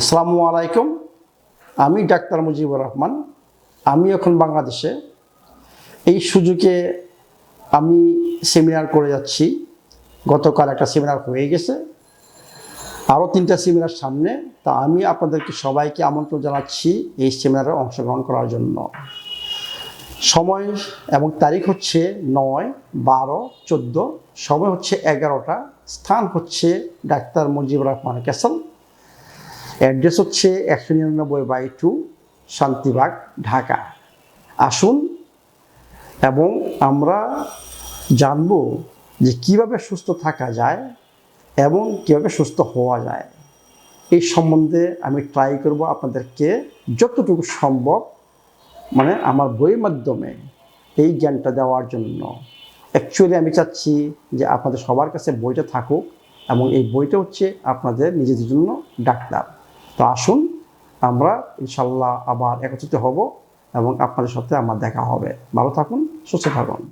আসসালামু আলাইকুম। আমি ডাক্তার মুজিবুর রহমান। আমি এখন বাংলাদেশে। এই সুযোগে আমি সেমিনার করে যাচ্ছি। গতকাল একটা সেমিনার হয়ে গেছে। আরও তিনটা সেমিনার সামনে। তা আমি আপনাদেরকে সবাইকে আমন্ত্রণ জানাচ্ছি এই সেমিনারে অংশগ্রহণ করার জন্য। সময় এবং তারিখ হচ্ছে নয়, বারো, চোদ্দ। সময় হচ্ছে এগারোটা। স্থান হচ্ছে doctor Mujibur Rahman castle. Address হচ্ছে একশো নিরানব্বই বাই টু শান্তিবাগ, ঢাকা। আসুন এবং আমরা জানব যে কীভাবে সুস্থ থাকা যায় এবং কীভাবে সুস্থ হওয়া যায়। এই সম্বন্ধে আমি ট্রাই করব আপনাদেরকে যতটুকু সম্ভব মানে আমার বইয়ের মাধ্যমে এই জ্ঞানটা দেওয়ার জন্য। অ্যাকচুয়ালি আমি চাচ্ছি যে আপনাদের সবার কাছে বইটা থাকুক এবং এই বইটা হচ্ছে আপনাদের নিজেদের জন্য ডাক্তার। তো আসুন, আমরা ইনশাল্লাহ আবার একত্রিত হব এবং আপনাদের সাথে আমার দেখা হবে। ভালো থাকুন, সুস্থ থাকুন।